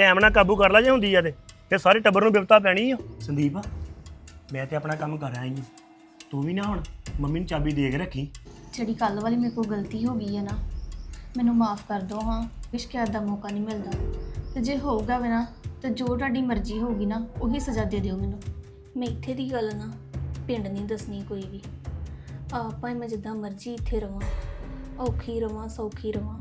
Time ਨਾਲ ਕਾਬੂ ਕਰ ਲਾ ਜੇ ਹੁੰਦੀ ਆ ਤੇ। ਫਿਰ ਸਾਰੇ ਟੱਬਰ ਨੂੰ ਬਿਪਤਾ ਪੈਣੀ ਆ। ਸੰਦੀਪ ਮੈਂ ਤੇ ਆਪਣਾ ਕੰਮ ਕਰ ਆਈ ਹਾਂ ਤੂੰ ਵੀ ਨਾ ਹੁਣ ਮੰਮੀ ਨੂੰ ਚਾਬੀ ਦੇ ਕੇ ਰੱਖੀ। ਜਿਹੜੀ ਕੱਲ ਵਾਲੀ ਮੇਰੇ ਕੋਲ ਗਲਤੀ ਹੋ ਗਈ ਹੈ ਨਾ ਮੈਨੂੰ ਮਾਫ ਕਰ ਦਿਓ ਹਾਂ ਵੀ ਸ਼ਿਕਾਇਤ ਦਾ ਮੌਕਾ ਨਹੀਂ ਮਿਲਦਾ। ਤੇ ਜੇ ਹੋਊਗਾ ਵੀ ਨਾ ਤੇ ਜੋ ਤੁਹਾਡੀ ਮਰਜ਼ੀ ਹੋਊਗੀ ਨਾ ਉਹੀ ਸਜ਼ਾ ਦੇ ਦਿਓ ਮੈਨੂੰ। ਮੈਂ ਇੱਥੇ ਦੀ ਗੱਲ ਨਾ ਪਿੰਡ ਨਹੀਂ ਦੱਸਣੀ ਕੋਈ ਵੀ। ਆਪਾਂ ਮੈਂ ਜਿੱਦਾਂ ਮਰਜ਼ੀ ਇੱਥੇ ਰਵਾਂ ਔਖੀ ਰਵਾਂ ਸੌਖੀ ਰਵਾਂ।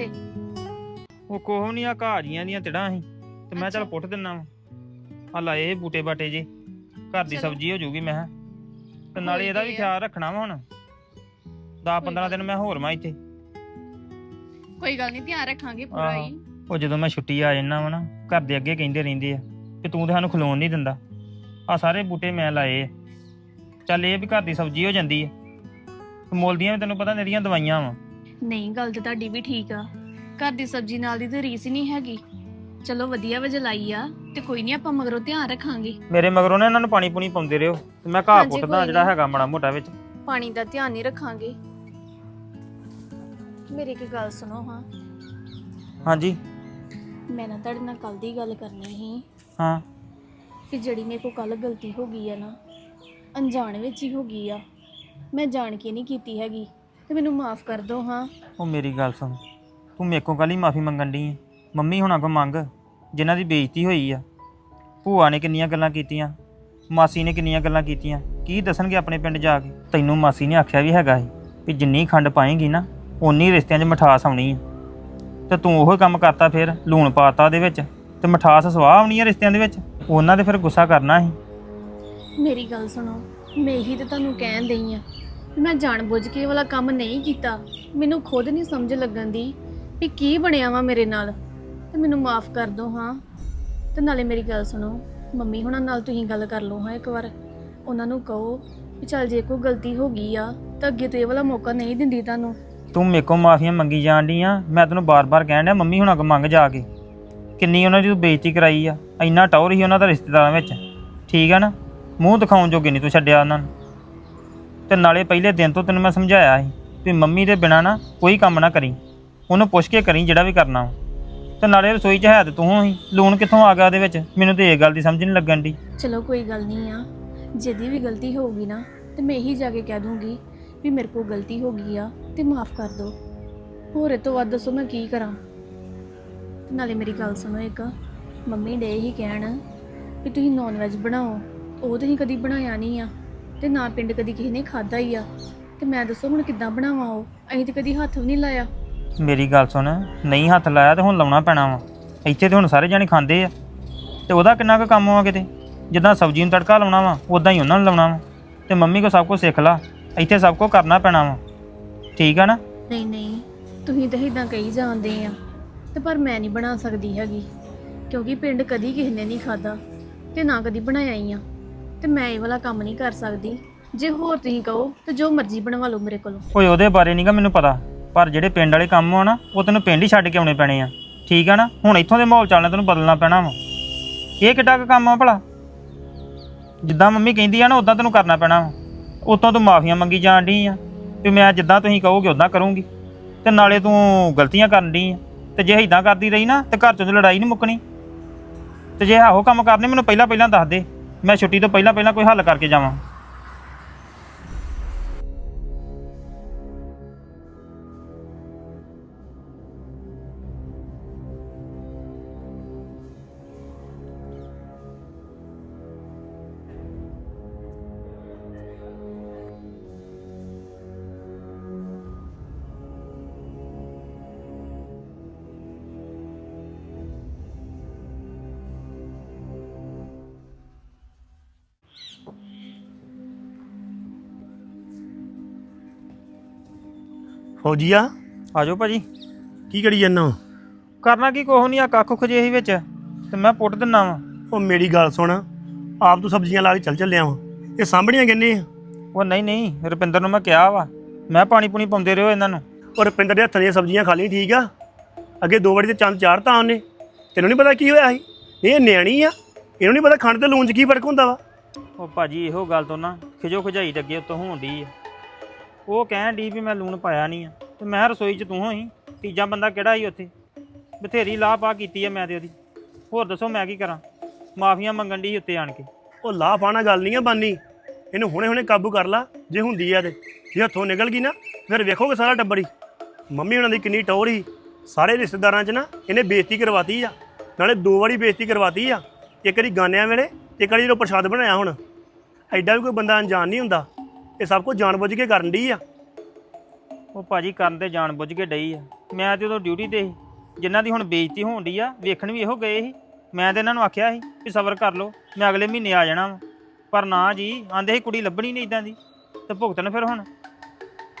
ਇੱਥੇ ਉਹ ਕੋਹ ਨਹੀਂ ਆ ਘਾਜੀਆਂ ਦੀਆਂ ਤਿੜਾਂ ਸੀ ਤੇ ਮੈਂ ਚੱਲ ਅੱਛਾ। ਪੁੱਟ ਦਿੰਨਾ ਵਾ ਆ ਲਾਏ ਬੂਟੇ ਬਾਟੇ ਜੇ ਘਰ ਦੀ ਚਲੋ। ਸਬਜ਼ੀ ਹੋ ਜਾਊਗੀ ਮੈਂ ਕਿਹਾ। ਤੇ ਨਾਲੇ ਇਹਦਾ ਵੀ ਆ। ਖਿਆਲ ਰੱਖਣਾ ਵਾ ਹੁਣ 10 15 ਦਿਨ ਮੈਂ ਹੋਰ ਮੈਂ ਇੱਥੇ ਕੋਈ ਗੱਲ ਨਹੀਂ ਧਿਆਨ ਰੱਖਾਂਗੇ ਪੂਰਾ। ਹੀ ਉਹ ਜਦੋਂ ਮੈਂ ਛੁੱਟੀ ਆ ਜਾਂਦਾ ਵਾ ਨਾ ਘਰ ਦੇ ਅੱਗੇ ਕਹਿੰਦੇ ਰਹਿੰਦੇ ਆ ਕਿ ਤੂੰ ਤੇ ਸਾਨੂੰ ਖਲੋਣ ਨਹੀਂ ਦਿੰਦਾ ਆ ਸਾਰੇ ਬੂਟੇ ਮੈਂ ਲਾਏ ਆ ਚੱਲ ਇਹ ਵੀ ਘਰ ਦੀ ਸਬਜ਼ੀ ਹੋ ਜਾਂਦੀ ਆ ਤੇ ਮੁੱਲ ਦੀਆਂ ਵੀ ਤੈਨੂੰ ਪਤਾ ਨਿਹਰੀਆਂ ਦਵਾਈਆਂ ਵਾ ਨਹੀਂ ਗੱਲ ਤੇ ਤੁਹਾਡੀ ਵੀ ਠੀਕ ਆ। ਘਰ ਦੀ ਸਬਜ਼ੀ ਨਾਲ ਦੀ ਤੇ ਰੀਸ ਹੀ ਨਹੀਂ ਹੈਗੀ। ਚਲੋ ਵਧੀਆ ਵਜੇ ਲਾਈ ਆ ਤੇ ਕੋਈ ਨਹੀਂ ਆਪਾਂ ਮਗਰੋਂ ਧਿਆਨ ਰੱਖਾਂਗੇ। ਮੇਰੇ ਮਗਰੋਂ ਨਾ ਇਹਨਾਂ ਨੂੰ ਪਾਣੀ ਪੂਣੀ ਪਾਉਂਦੇ ਰਹੋ ਤੇ ਮੈਂ ਘਾਹ ਹਾਂਜੀ, ਪੁੱਟਦਾ ਕੋਈ ਜਿਹੜਾ। ਹੈਗਾ ਮਾੜਾ ਮੋਟਾ ਵਿੱਚ। ਪਾਣੀ ਦਾ ਧਿਆਨ ਨਹੀਂ ਰੱਖਾਂਗੇ। ਮੇਰੀ ਇੱਕ ਗੱਲ ਸੁਣੋ ਹਾਂ। ਹਾਂਜੀ। ਮੈਂ ਨਾ ਤੁਹਾਡੇ ਨਾਲ ਕੱਲ ਦੀ ਗੱਲ ਕਰਨੀ ਸੀ। ਹਾਂ। ਕਿ ਜਿਹੜੀ ਮੇਰੇ ਕੋਲ ਕੱਲ ਗਲਤੀ ਹੋ ਗਈ ਆ ਨਾ ਅਣਜਾਣ ਵਿੱਚ ਹੀ ਹੋ ਗਈ ਆ। ਮੈਂ ਜਾਣ ਕੇ ਨਹੀਂ ਕੀਤੀ ਹੈਗੀ। ਤੇ ਮੈਨੂੰ ਮਾਫ ਕਰ ਦਿਓ ਹਾਂ। ਉਹ ਮੇਰੀ ਗੱਲ ਸੁਣ। ਤੂੰ ਮੇਰੇ ਕੋਲ ਕੱਲ ਹੀ ਮਾਫੀ ਮੰਗਣ ਦੀ ਹੈ ਮੰਮੀ ਹੁਣਾਂ ਕੋ ਮੰਗ ਜਿਨ੍ਹਾਂ ਦੀ ਬੇਇੱਜ਼ਤੀ ਹੋਈ ਆ। ਭੂਆ ਨੇ ਕਿੰਨੀਆਂ ਗੱਲਾਂ ਕੀਤੀਆਂ ਮਾਸੀ ਨੇ ਕਿੰਨੀਆਂ ਗੱਲਾਂ ਕੀਤੀਆਂ ਕੀ ਦੱਸਣਗੇ ਆਪਣੇ ਪਿੰਡ ਜਾ ਕੇ? ਤੈਨੂੰ ਮਾਸੀ ਨੇ ਆਖਿਆ ਵੀ ਹੈਗਾ ਸੀ ਵੀ ਜਿੰਨੀ ਖੰਡ ਪਾਏਗੀ ਨਾ ਓਨੀ ਰਿਸ਼ਤਿਆਂ 'ਚ ਮਠਾਸ ਆਉਣੀ ਆ। ਤੇ ਤੂੰ ਉਹੋ ਕੰਮ ਕਰਤਾ ਫਿਰ ਲੂਣ ਪਾਤਾ ਉਹਦੇ ਵਿੱਚ ਤੇ ਮਠਾਸ ਸਵਾਹ ਆਉਣੀ ਆ ਰਿਸ਼ਤਿਆਂ ਦੇ ਵਿੱਚ? ਉਹਨਾਂ ਦੇ ਫਿਰ ਗੁੱਸਾ ਕਰਨਾ ਸੀ। ਮੇਰੀ ਗੱਲ ਸੁਣੋ ਮੈਂ ਹੀ ਤੇ ਤੁਹਾਨੂੰ ਕਹਿਣ ਦਈ ਆ ਮੈਂ ਜਾਣਬੁੱਝ ਕੇ ਇਹ ਵਾਲਾ ਕੰਮ ਨਹੀਂ ਕੀਤਾ। ਮੈਨੂੰ ਖੁਦ ਨਹੀਂ ਸਮਝ ਲੱਗਣ ਦੀ ਵੀ ਕੀ ਬਣਿਆ ਵਾ ਮੇਰੇ ਨਾਲ। ਤੇ ਮੈਨੂੰ ਮਾਫ ਕਰ ਦਿਓ ਹਾਂ। ਤੇ ਨਾਲੇ ਮੇਰੀ ਗੱਲ ਸੁਣੋ, ਮੰਮੀ ਹੁਣਾਂ ਨਾਲ ਤੁਸੀਂ ਗੱਲ ਕਰ ਲਓ ਹਾਂ ਇੱਕ ਵਾਰ। ਉਹਨਾਂ ਨੂੰ ਕਹੋ ਵੀ ਚੱਲ ਜੇ ਕੋਈ ਗਲਤੀ ਹੋ ਗਈ ਆ, ਤਾਂ ਅੱਗੇ ਤੋਂ ਇਹ ਵਾਲਾ ਮੌਕਾ ਨਹੀਂ ਦਿੰਦੀ ਤੁਹਾਨੂੰ। ਤੂੰ ਮੇਰੇ ਕੋਲ ਮਾਫੀਆਂ ਮੰਗੀ ਜਾਣ ਡਈ ਆ। ਮੈਂ ਤੈਨੂੰ ਬਾਰ-ਬਾਰ ਕਹਿਣ ਡਿਆ, ਮੰਮੀ ਹੁਣਾਂ ਕੋ ਮੰਗ ਜਾ ਕੇ। ਕਿੰਨੀ ਉਹਨਾਂ ਦੀ ਤੂੰ ਬੇਇੱਜ਼ਤੀ ਕਰਾਈ ਆ। ਇੰਨਾ ਟੌਰ ਹੀ ਉਹਨਾਂ ਦਾ ਰਿਸ਼ਤੇਦਾਰਾਂ ਵਿੱਚ। ਠੀਕ ਆ ਨਾ? ਮੂੰਹ ਦਿਖਾਉਣ ਜੋਗੇ ਨਹੀਂ ਤੂੰ ਛੱਡਿਆ ਉਹਨਾਂ ਨੂੰ। ਤੇ ਨਾਲੇ ਪਹਿਲੇ ਦਿਨ ਤੋਂ ਤੈਨੂੰ ਮੈਂ ਸਮਝਾਇਆ ਸੀ ਵੀ ਮੰਮੀ ਦੇ ਬਿਨਾ ਨਾ ਕੋਈ ਕੰਮ ਨਾ ਕਰੀ। ਉਹਨੂੰ ਪੁੱਛ ਕੇ ਕਰੀ ਜਿਹੜਾ ਵੀ ਕਰਨਾ ਵਾ। ਤੇ ਨਾਲੇ ਰਸੋਈ 'ਚ ਹੈ ਤੇ ਤੂੰ ਹੀ। ਲੂਣ ਕਿੱਥੋਂ ਆ ਗਿਆ ਉਹਦੇ ਵਿੱਚ? ਮੈਨੂੰ ਤੇ ਇਹ ਗੱਲ ਦੀ ਸਮਝ ਨਹੀਂ ਲੱਗਣ ਦੀ ਚਲੋ ਕੋਈ ਗੱਲ ਨਹੀਂ ਆ। ਜਿਹਦੀ ਵੀ ਗਲਤੀ ਹੋਊਗੀ ਨਾ, ਤੇ ਮੈਂ ਇਹੀ ਜਾ ਕੇ ਕਹਿ ਦੂੰਗੀ ਵੀ ਮੇਰੇ ਕੋਲ ਗਲਤੀ ਹੋ ਗਈ ਆ, ਤੇ ਮਾਫ ਕਰ ਦਿਓ ਹੋਰ ਇਹ ਤੋਂ ਵੱਧ ਦੱਸੋ ਮੈਂ ਕੀ ਕਰਾਂ? ਨਾਲੇ ਮੇਰੀ ਗੱਲ ਸੁਣੋ ਇੱਕ। ਮੰਮੀ ਡੇ ਇਹੀ ਕਹਿਣ ਵੀ ਤੁਸੀਂ ਨੌਨ ਵੈਜ ਬਣਾਓ। ਉਹ ਤੁਸੀਂ ਕਦੀ ਬਣਾਇਆ ਨਹੀਂ ਆ। ਤੇ ਨਾ ਪਿੰਡ ਕਦੀ ਕਿਸੇ ਨੇ ਖਾਦਾ ਹੀ ਆ। ਤੇ ਮੈਂ ਦੱਸੋ ਹੁਣ ਕਿੱਦਾਂ ਬਣਾਵਾਂ ਉਹ? ਅਸੀਂ ਤੇ ਕਦੀ ਹੱਥ ਵੀ ਨਹੀਂ ਲਾਇਆ। ਮੇਰੀ ਗੱਲ ਸੁਣ ਨਹੀਂ ਹੱਥ ਲਾਇਆ ਤੇ ਹੁਣ ਲਾਉਣਾ ਪੈਣਾ ਵਾ। ਇੱਥੇ ਤੇ ਹੁਣ ਸਾਰੇ ਜਾਣੇ ਖਾਂਦੇ ਆ। ਤੇ ਉਹਦਾ ਕਿੰਨਾ ਕੁ ਕੰਮ ਵਾ ਕਿਤੇ? ਜਿੱਦਾਂ ਸਬਜ਼ੀ ਨੂੰ ਤੜਕਾ ਲਾਉਣਾ ਵਾ ਉਦਾਂ ਹੀ ਉਹਨਾਂ ਨੂੰ ਲਾਉਣਾ ਵਾ। ਤੇ ਮੰਮੀ ਕੋ ਸਭ ਕੁਝ ਸਿੱਖ ਲਾ ਇੱਥੇ ਸਭ ਕੁਝ ਕਰਨਾ ਪੈਣਾ ਵਾ। ਠੀਕ ਆ ਨਾ? ਨਹੀਂ ਨਹੀਂ ਤੁਸੀਂ ਤਾਂ ਇਦਾਂ ਕਹੀ ਜਾਂਦੇ ਆ। ਤੇ ਪਰ ਮੈਂ ਨਹੀਂ ਬਣਾ ਸਕਦੀ ਹੈਗੀ ਕਿਉਂਕਿ ਪਿੰਡ ਕਦੀ ਕਿਸੇ ਨੇ ਨਹੀਂ ਖਾਦਾ ਤੇ ਨਾ ਕਦੀ ਬਣਾਇਆ ਹੀ ਆ। ਤੇ ਮੈਂ ਇਹ ਵਾਲਾ ਕੰਮ ਨਹੀਂ ਕਰ ਸਕਦੀ। ਜੇ ਹੋਰ ਤੁਸੀਂ ਕਹੋ ਤੇ ਜੋ ਮਰਜ਼ੀ ਬਣਵਾ ਲਓ ਮੇਰੇ ਕੋਲੋਂ। ਓਏ, ਉਹਦੇ ਬਾਰੇ ਨਹੀਂਗਾ ਮੈਨੂੰ ਪਤਾ। ਪਰ ਜਿਹੜੇ ਪਿੰਡ ਵਾਲੇ ਕੰਮ ਆ ਨਾ, ਉਹ ਤੈਨੂੰ ਪਿੰਡ ਹੀ ਛੱਡ ਕੇ ਆਉਣੇ ਪੈਣੇ ਆ। ਠੀਕ ਆ ਨਾ? ਹੁਣ ਇੱਥੋਂ ਦੇ ਮਾਹੌਲ ਚੱਲਣਾ ਤੈਨੂੰ ਬਦਲਣਾ ਪੈਣਾ ਵਾ। ਇਹ ਕਿੱਡਾ ਕੁ ਕੰਮ ਆ ਭਲਾ? ਜਿੱਦਾਂ ਮੰਮੀ ਕਹਿੰਦੀ ਆ ਨਾ ਉਦਾਂ ਤੈਨੂੰ ਕਰਨਾ ਪੈਣਾ ਵਾ। ਉਤੋਂ ਤੂੰ ਮਾਫੀਆਂ ਮੰਗੀ ਜਾਣ ਡਈ ਆ। ਵੀ ਮੈਂ ਜਿੱਦਾਂ ਤੁਸੀਂ ਕਹੋਗੇ ਉਦਾਂ ਕਰੂੰਗੀ। ਤੇ ਨਾਲੇ ਤੂੰ ਗਲਤੀਆਂ ਕਰਨ ਡਈ ਆ। ਤੇ ਜੇ ਇਦਾਂ ਕਰਦੀ ਰਹੀ ਨਾ, ਤੇ ਘਰ 'ਚ ਤਾਂ ਲੜਾਈ ਨਹੀਂ ਮੁੱਕਣੀ। ਤੇ ਜੇ ਇਹੋ ਕੰਮ ਕਰਨੇ, ਮੈਨੂੰ ਪਹਿਲਾਂ ਪਹਿਲਾਂ ਦੱਸ ਦੇ। ਮੈਂ ਛੁੱਟੀ ਤੋਂ ਪਹਿਲਾਂ ਪਹਿਲਾਂ ਕੋਈ ਹੱਲ ਕਰਕੇ ਜਾਵਾਂ। ਫੌਜੀਆ? ਆਜੋ ਭਾਜੀ। ਕੀ ਕਰੀ ਜਾਂਦਾ ਕਰਨਾ ਕੀ ਕੋਹ ਨਹੀਂ ਆ ਕੱਖ ਖੁ ਜੇ ਹੀ ਵਿੱਚ। ਤੇ ਮੈਂ ਪੁੱਟ ਦਿੰਨਾ ਵਾ। ਉਹ ਮੇਰੀ ਗੱਲ ਸੁਣ ਆਪ ਤੂੰ ਸਬਜ਼ੀਆਂ ਲਾ ਕੇ ਚੱਲ ਚੱਲਿਆ ਵਾ। ਇਹ ਸਾਂਭਣੀਆਂ ਕਿੰਨੇ ਆ? ਉਹ ਨਹੀਂ ਨਹੀਂ ਰੁਪਿੰਦਰ ਨੂੰ ਮੈਂ ਕਿਹਾ ਵਾ। ਮੈਂ ਪਾਣੀ ਪੂਣੀ ਪਾਉਂਦੇ ਰਹੋ ਇਹਨਾਂ ਨੂੰ। ਔਰ ਰੁਪਿੰਦਰ ਦੇ ਹੱਥਾਂ ਦੀਆਂ ਸਬਜ਼ੀਆਂ ਖਾ ਲਈ ਠੀਕ ਆ? ਅੱਗੇ ਦੋ ਵਾਰੀ ਤੇ ਚੰਦ ਚਾੜਤਾ ਉਹਨੇ। ਤੈਨੂੰ ਨਹੀਂ ਪਤਾ ਕੀ ਹੋਇਆ ਸੀ? ਨਹੀਂ ਇਹ ਨਿਆਣੀ ਆ। ਇਹਨੂੰ ਨਹੀਂ ਪਤਾ ਖੰਡ ਤੇ ਲੂਣ 'ਚ ਕੀ ਫ਼ਰਕ ਹੁੰਦਾ ਵਾ। ਉਹ ਭਾਜੀ ਇਹੋ ਗੱਲ ਤੋਂ ਨਾ ਖਿਜੋ ਖਜਾਈ ਤੇ ਅੱਗੇ ਉੱਤੋਂ ਹੋਣ ਡਈ ਆ। ਉਹ ਕਹਿਣ ਡਈ ਵੀ ਮੈਂ ਲੂਣ ਪਾਇਆ ਨਹੀਂ ਆ। ਤੇ ਮੈਂ ਰਸੋਈ 'ਚ ਤੂੰ ਹੋਈ, ਤੀਜਾ ਬੰਦਾ ਕਿਹੜਾ ਸੀ ਉੱਥੇ? ਬਥੇਰੀ ਲਾਹ ਪਾ ਕੀਤੀ ਆ ਮੈਂ ਤੇ ਉਹਦੀ। ਹੋਰ ਦੱਸੋ ਮੈਂ ਕੀ ਕਰਾਂ? ਮਾਫੀਆਂ ਮੰਗਣ ਡਈ ਉੱਤੇ ਆਣ ਕੇ। ਉਹ ਲਾਹ ਪਾਣਾ ਗੱਲ ਨਹੀਂ ਆ ਬਾਨੀ। ਇਹਨੂੰ ਹੁਣੇ ਹੁਣੇ ਕਾਬੂ ਕਰ ਲਾ, ਜੇ ਹੁੰਦੀ ਆ ਤੇ। ਜੇ ਹੱਥੋਂ ਨਿਕਲ ਗਈ ਨਾ, ਫਿਰ ਵੇਖੋਗੇ ਸਾਰਾ ਟੱਬਰ ਹੀ। ਮੰਮੀ ਉਹਨਾਂ ਦੀ ਕਿੰਨੀ ਟੌਰ ਸੀ। ਸਾਰੇ ਰਿਸ਼ਤੇਦਾਰਾਂ 'ਚ ਨਾ ਇਹਨੇ ਬੇਇੱਜ਼ਤੀ ਕਰਵਾਤੀ ਆ। ਨਾਲੇ ਦੋ ਵਾਰੀ ਬੇਇੱਜ਼ਤੀ ਕਰਵਾਤੀ ਆ। ਇੱਕ ਵਾਰੀ ਗਾਨਿਆਂ ਵੇਲੇ ਤੇ ਇੱਕ ਵਾਰੀ ਜਦੋਂ ਪ੍ਰਸ਼ਾਦ ਬਣਾਇਆ ਹੁਣ। ਐਡਾ ਵੀ ਕੋਈ ਬੰਦਾ ਅਣਜਾਣ ਨਹੀਂ ਹੁੰਦਾ। ਇਹ ਸਭ ਕੁਝ ਜਾਣਬੁੱਝ ਕੇ ਕਰਨ ਦੀ ਆ? ਉਹ ਭਾਜੀ ਕਰਨ ਤੇ ਜਾਣ ਬੁੱਝ ਕੇ ਡਈ ਆ। ਮੈਂ ਤੇ ਉਦੋਂ ਡਿਊਟੀ ਤੇ ਸੀ। ਜਿਨ੍ਹਾਂ ਦੀ ਹੁਣ ਬੇਇੱਜ਼ਤੀ ਹੋਣ ਡਈ ਆ ਵੇਖਣ ਵੀ ਇਹੋ ਗਏ ਸੀ। ਮੈਂ ਤੇ ਇਹਨਾਂ ਨੂੰ ਆਖਿਆ ਸੀ ਵੀ ਸਬਰ ਕਰ ਲਓ ਮੈਂ ਅਗਲੇ ਮਹੀਨੇ ਆ ਜਾਣਾ ਵਾ। ਪਰ ਨਾ ਜੀ ਆਂਦੇ ਸੀ ਕੁੜੀ ਲੱਭਣੀ ਨਹੀਂ ਇਦਾਂ ਦੀ। ਤੇ ਭੁਗਤਣ ਫਿਰ ਹੁਣ।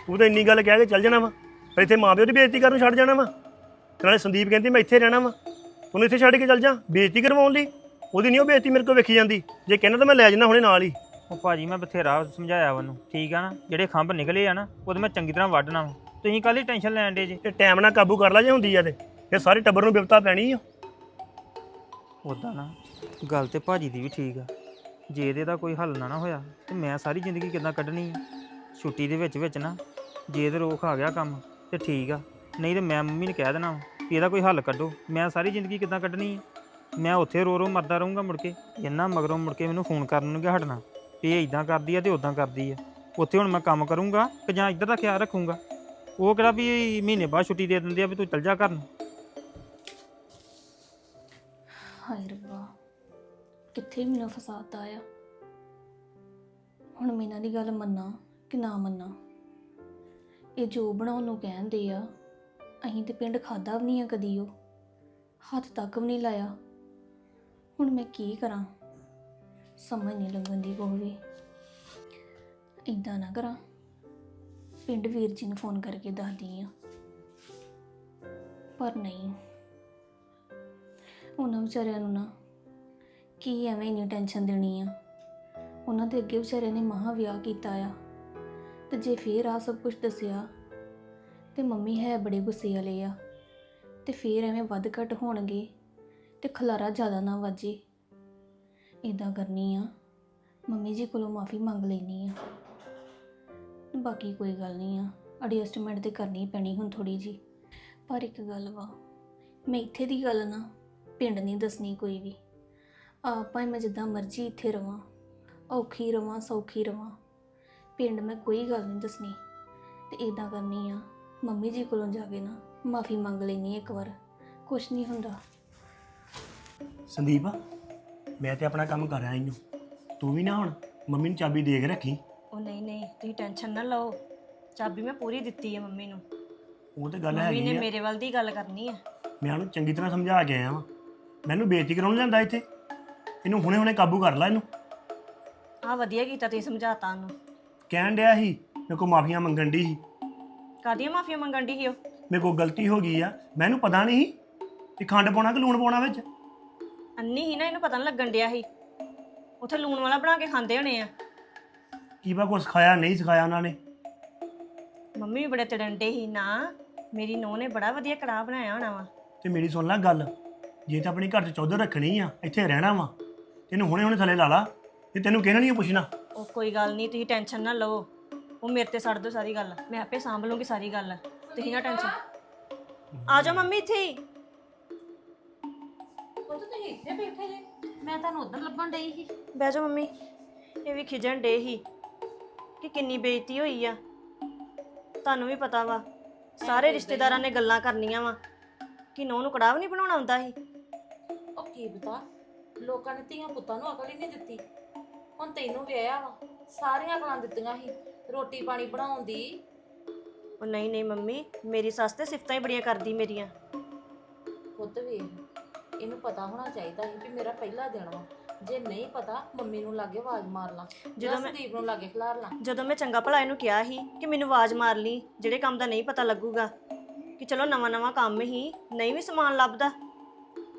ਤੂੰ ਤਾਂ ਇੰਨੀ ਗੱਲ ਕਹਿ ਕੇ ਚੱਲ ਜਾਣਾ ਵਾ। ਪਰ ਇੱਥੇ ਮਾਂ ਪਿਓ ਦੀ ਬੇਇੱਜ਼ਤੀ ਕਰਨ ਨੂੰ ਛੱਡ ਜਾਣਾ ਵਾ। ਤੇ ਨਾਲੇ ਸੰਦੀਪ ਕਹਿੰਦੀ ਮੈਂ ਇੱਥੇ ਰਹਿਣਾ ਵਾ। ਉਹਨੂੰ ਇੱਥੇ ਛੱਡ ਕੇ ਚੱਲ ਜਾ। ਬੇਇੱਜ਼ਤੀ ਕਰਵਾਉਣ ਲਈ। ਉਹਦੀ ਨਹੀਂ ਉਹ ਬੇਇੱਜ਼ਤੀ ਮੇਰੇ ਕੋਲ ਵੇਖੀ ਜਾਂਦੀ। ਜੇ ਕਹਿੰਦਾ ਤਾਂ ਮੈਂ ਲੈ ਜਾਣਾ ਹੁਣੇ ਨਾਲ ਹੀ। ਉਹ ਭਾਜੀ ਮੈਂ ਬਥੇਰਾ ਸਮਝਾਇਆ ਉਹਨੂੰ ਠੀਕ ਆ ਨਾ? ਜਿਹੜੇ ਖੰਭ ਨਿਕਲੇ ਆ ਨਾ ਉਹਦੇ ਮੈਂ ਚੰਗੀ ਤਰ੍ਹਾਂ ਵੱਢਣਾ ਵਾ। ਤੁਸੀਂ ਕੱਲ ਹੀ ਟੈਨਸ਼ਨ ਲੈਣ ਦੇ ਜੇ। ਤੇ ਟਾਈਮ ਨਾਲ ਕਾਬੂ ਕਰ ਲਾ ਜੇ ਹੁੰਦੀ ਆ ਤੇ ਇਹ ਸਾਰੇ ਟੱਬਰ ਨੂੰ ਬਿਪਤਾ ਪੈਣੀ ਆ। ਉਦਾਂ ਨਾ ਗੱਲ ਤੇ ਭਾਜੀ ਦੀ ਵੀ ਠੀਕ ਆ। ਜੇ ਇਹਦੇ ਦਾ ਕੋਈ ਹੱਲ ਨਾ ਨਾ ਹੋਇਆ ਤੇ ਮੈਂ ਸਾਰੀ ਜ਼ਿੰਦਗੀ ਕਿੱਦਾਂ ਕੱਢਣੀ ਆ? ਛੁੱਟੀ ਦੇ ਵਿੱਚ ਵਿੱਚ ਨਾ ਜੇ ਇਹਦੇ ਰੋਖ ਆ ਗਿਆ ਕੰਮ ਤੇ ਠੀਕ ਆ। ਨਹੀਂ ਤੇ ਮੈਂ ਮੰਮੀ ਨੂੰ ਕਹਿ ਦੇਣਾ ਵਾ ਵੀ ਇਹਦਾ ਕੋਈ ਹੱਲ ਕੱਢੋ। ਮੈਂ ਸਾਰੀ ਜ਼ਿੰਦਗੀ ਕਿੱਦਾਂ ਕੱਢਣੀ ਆ? ਮੈਂ ਉੱਥੇ ਰੋ ਰੋ ਮਰਦਾ ਰਹੂੰਗਾ ਮੁੜ ਕੇ ਇੰਨਾ ਮਗਰੋਂ ਮੁੜ ਕੇ ਮੈਨੂੰ ਫੋਨ ਕਰਨ ਨੂੰ ਕਿ ਹਟਣਾ। ਵੀ ਇਹ ਇਦਾਂ ਕਰਦੀ ਆ ਤੇ ਉਦਾਂ ਕਰਦੀ ਆ। ਉੱਥੇ ਹੁਣ ਮੈਂ ਕੰਮ ਕਰੂੰਗਾ ਕਿ ਜਾਂ ਇੱਧਰ ਦਾ ਖਿਆਲ ਰੱਖੂੰਗਾ। ਉਹ ਕਿਹੜਾ ਵੀ ਮਹੀਨੇ ਬਾਅਦ ਛੁੱਟੀ ਦੇ ਦਿੰਦੇ ਆ ਵੀ ਤੂੰ ਚੱਲ ਜਾ ਘਰ ਨੂੰ। ਹਾਏ ਰੱਬਾ, ਕਿੱਥੇ ਮੈਨੂੰ ਫਸਾਤਾ ਆ। ਹੁਣ ਮੈਂ ਇਹਨਾਂ ਦੀ ਗੱਲ ਮੰਨਾਂ ਕਿ ਨਾ ਮੰਨਾਂ। ਇਹ ਜੋ ਬਣਾਉਣ ਨੂੰ ਕਹਿੰਦੇ ਆ, ਅਸੀਂ ਤੇ ਪਿੰਡ ਖਾਦਾ ਵੀ ਨਹੀਂ ਆ ਕਦੀ ਉਹ। ਹੱਥ ਤੱਕ ਵੀ ਨਹੀਂ ਲਾਇਆ। ਹੁਣ ਮੈਂ ਕੀ ਕਰਾਂ? ਸਮਝ ਨਹੀਂ ਲੱਗਣ ਦੀ ਕੋਈ ਵੀ। ਇਦਾਂ ਨਾ ਕਰਾਂ। ਪਿੰਡ ਵੀਰ ਜੀ ਨੂੰ ਫੋਨ ਕਰਕੇ ਦੱਸਦੀ ਆ ਪਰ ਨਹੀਂ। ਉਹਨਾਂ ਵਿਚਾਰਿਆਂ ਨੂੰ ਨਾ ਕੀ ਐਵੇਂ ਇੰਨੀ ਟੈਨਸ਼ਨ ਦੇਣੀ ਆ। ਉਹਨਾਂ ਦੇ ਅੱਗੇ ਵਿਚਾਰਿਆਂ ਨੇ ਮਹਾ ਵਿਆਹ ਕੀਤਾ ਆ। ਤੇ ਜੇ ਫੇਰ ਆ ਸਭ ਕੁਝ ਦੱਸਿਆ, ਤੇ ਮੰਮੀ ਹੈ ਬੜੇ ਗੁੱਸੇ ਵਾਲੇ ਆ। ਤੇ ਫੇਰ ਐਵੇਂ ਵੱਧ ਘਟ ਹੋਣਗੇ, ਤੇ ਖਲਾਰਾ ਜ਼ਿਆਦਾ ਨਾ ਵਾਜੇ। ਇਦਾਂ ਕਰਨੀ ਆ। ਮੰਮੀ ਜੀ ਕੋਲੋਂ ਮਾਫੀ ਮੰਗ ਲੈਣੀ ਆ। ਬਾਕੀ ਕੋਈ ਗੱਲ ਨਹੀਂ ਆ। ਐਡਜਸਟਮੈਂਟ ਤੇ ਕਰਨੀ ਪੈਣੀ ਹੁਣ ਥੋੜੀ ਜੀ ਪਰ ਇੱਕ ਗੱਲ ਵਾ, ਮੈਂ ਇੱਥੇ ਦੀ ਗੱਲ ਨਾ ਪਿੰਡ ਨਹੀਂ ਦੱਸਣੀ ਕੋਈ ਵੀ। ਆਪਾਂ ਮੈਂ ਜਿੱਦਾਂ ਮਰਜ਼ੀ ਇੱਥੇ ਰਵਾਂ, ਔਖੀ ਰਵਾਂ, ਸੌਖੀ ਰਵਾਂ। ਪਿੰਡ ਮੈਂ ਕੋਈ ਗੱਲ ਨਹੀਂ ਦੱਸਣੀ। ਤੇ ਇਦਾਂ ਕਰਨੀ ਆ, ਮੰਮੀ ਜੀ ਕੋਲੋਂ ਜਾ ਕੇ ਨਾ ਮਾਫੀ ਮੰਗ ਲੈਣੀ ਇੱਕ ਵਾਰ। ਕੁਛ ਨਹੀਂ ਹੁੰਦਾ। ਸੰਦੀਪ? ਮੈਂ ਤੇ ਆਪਣਾ ਕੰਮ ਕਰ ਆਈ ਹਾਂ ਤੂੰ ਵੀ ਨਾ ਹੁਣ ਮੰਮੀ ਨੂੰ ਚਾਬੀ ਦੇ ਕੇ ਰੱਖੀ। ਉਹ ਨਹੀਂ ਨਹੀਂ ਤੁਸੀਂ ਟੈਨਸ਼ਨ ਨਾ ਲਓ। ਚਾਬੀ ਮੈਂ ਪੂਰੀ ਦਿੱਤੀ ਹੈ ਮੰਮੀ ਨੂੰ। ਉਹ ਤੇ ਗੱਲ ਮੰਮੀ ਹੈਗੀ ਨੇ ਆ। ਮੇਰੇ ਵੱਲ ਦੀ ਗੱਲ ਕਰਨੀ ਹੈ ਮੈਂ ਉਹਨੂੰ ਚੰਗੀ ਤਰ੍ਹਾਂ ਸਮਝਾ ਕੇ ਆਇਆ ਵਾਂ। ਮੈਨੂੰ ਬੇਇੱਜ਼ਤੀ ਕਰਾਉਣ ਲਿਆਂਦਾ ਇੱਥੇ। ਇਹਨੂੰ ਹੁਣੇ ਹੁਣੇ ਕਾਬੂ ਕਰ ਲੈ ਇਹਨੂੰ। ਆਹ ਵਧੀਆ ਕੀਤਾ ਤੁਸੀਂ ਸਮਝਾਤਾ ਉਹਨੂੰ। ਕਹਿਣ ਡਿਆ ਸੀ ਮੇਰੇ ਕੋਲ ਮਾਫੀਆਂ ਮੰਗਣ ਦੀ ਸੀ। ਕਾਹਦੀਆਂ ਮਾਫੀਆਂ ਮੰਗਣ ਦੀ ਸੀ ਉਹ? ਮੇਰੇ ਕੋਲ ਗਲਤੀ ਹੋ ਗਈ ਆ। ਮੈਨੂੰ ਪਤਾ ਨਹੀਂ ਸੀ ਕਿ ਖੰਡ ਪਾਉਣਾ ਕਿ ਲੂਣ ਪਾਉਣਾ ਵਿੱਚ। ਅੰਨੀ ਹੀ ਨਾ ਇਹਨੂੰ ਪਤਾ ਨਹੀਂ ਲੱਗਣ ਡਿਆ ਸੀ। ਉੱਥੇ ਲੂਣ ਵਾਲਾ ਬਣਾ ਕੇ ਖਾਂਦੇ ਹੋਣੇ ਆ। ਕੀ ਪਾ ਕੁਛ ਸਿਖਾਇਆ ਨਹੀਂ ਸਿਖਾਇਆ ਉਹਨਾਂ ਨੇ? ਮੰਮੀ ਵੀ ਬੜੇ ਤੜੰਡੇ ਸੀ ਨਾ ਮੇਰੀ ਨੂੰਹ ਨੇ ਬੜਾ ਵਧੀਆ ਕੜਾਹ ਬਣਾਇਆ ਹੋਣਾ ਵਾ। ਤੇ ਮੇਰੀ ਸੁਣ ਲੈ ਗੱਲ ਜੇ ਤਾਂ ਆਪਣੇ ਘਰ 'ਚ ਚੌਧਰ ਰੱਖਣੀ ਆ ਇੱਥੇ ਰਹਿਣਾ ਵਾ ਤੈਨੂੰ ਹੁਣੇ ਹੁਣੇ ਥੱਲੇ ਲਾ ਲਾ ਤੇ ਤੈਨੂੰ ਕਹਿਣਾ ਨਹੀਂ ਪੁੱਛਣਾ? ਉਹ ਕੋਈ ਗੱਲ ਨਹੀਂ ਤੁਸੀਂ ਟੈਨਸ਼ਨ ਨਾ ਲਓ। ਉਹ ਮੇਰੇ ਤੇ ਛੱਡ ਦਿਓ ਸਾਰੀ ਗੱਲ। ਮੈਂ ਆਪੇ ਸਾਂਭ ਲੂੰਗੀ ਸਾਰੀ ਗੱਲ। ਤੁਸੀਂ ਨਾ ਟੈਨਸ਼ਨ। ਆ ਜਾਓ ਮੰਮੀ ਇੱਥੇ ਹੀ। ਉਹ ਤਾਂ ਤੁਸੀਂ ਇੱਥੇ ਬੈਠੇ ਜੇ। ਮੈਂ ਤੁਹਾਨੂੰ ਉਧਰ ਲੱਭਣ ਡਈ ਸੀ। ਬਹਿ ਜਾਓ ਮੰਮੀ ਇਹ ਵੀ ਖਿਜਣ ਡੇ ਹੀ ਕਿ ਕਿੰਨੀ ਬੇਇੱਜ਼ਤੀ ਹੋਈ ਆ। ਤੁਹਾਨੂੰ ਵੀ ਪਤਾ ਵਾ ਸਾਰੇ ਰਿਸ਼ਤੇਦਾਰਾਂ ਨੇ ਗੱਲਾਂ ਕਰਨੀਆਂ ਵਾ ਕਿ ਨੌ ਨੂੰ ਕੜਾਹ ਵੀ ਨਹੀਂ ਬਣਾਉਣਾ ਆਉਂਦਾ ਸੀ। ਉਹ ਕੀ ਪਤਾ ਲੋਕਾਂ ਨੇ ਧੀਆਂ ਪੁੱਤਾਂ ਨੂੰ ਅਕਲ ਹੀ ਨਹੀਂ ਦਿੱਤੀ। ਹੁਣ ਤੈਨੂੰ ਵਿਆਹਿਆ ਵਾ ਸਾਰੀਆਂ ਅਕਲਾਂ ਦਿੱਤੀਆਂ ਸੀ ਰੋਟੀ ਪਾਣੀ ਬਣਾਉਣ ਦੀ। ਉਹ ਨਹੀਂ ਨਹੀਂ ਮੰਮੀ ਮੇਰੀ ਸੱਸ ਤੇ ਸਿਫਤਾਂ ਹੀ ਬੜੀਆਂ ਕਰਦੀ ਮੇਰੀਆਂ। ਵੇਖ ਇਹਨੂੰ ਪਤਾ ਹੋਣਾ ਚਾਹੀਦਾ ਸੀ ਵੀ ਮੇਰਾ ਪਹਿਲਾ ਦਿਨ ਵਾ। ਜੇ ਨਹੀਂ ਪਤਾ ਮੰਮੀ ਨੂੰ ਲਾਗੇ ਆਵਾਜ਼ ਮਾਰ ਲਾਂ ਜਦੋਂ ਜਦੋਂ ਮੈਂ- ਸੰਦੀਪ ਨੂੰ ਲਾਗੇ ਖਿਲਾਰ ਲਾਂ। ਜਦੋਂ ਮੈਂ ਚੰਗਾ ਭਲਾ ਇਹਨੂੰ ਕਿਹਾ ਸੀ ਕਿ ਮੈਨੂੰ ਆਵਾਜ਼ ਮਾਰ ਲਈ ਜਿਹੜੇ ਕੰਮ ਦਾ ਨਹੀਂ ਪਤਾ ਲੱਗੂਗਾ ਕਿ ਚਲੋ ਨਵਾਂ ਨਵਾਂ ਕੰਮ ਹੀ ਨਹੀਂ ਵੀ ਸਮਾਨ ਲੱਭਦਾ।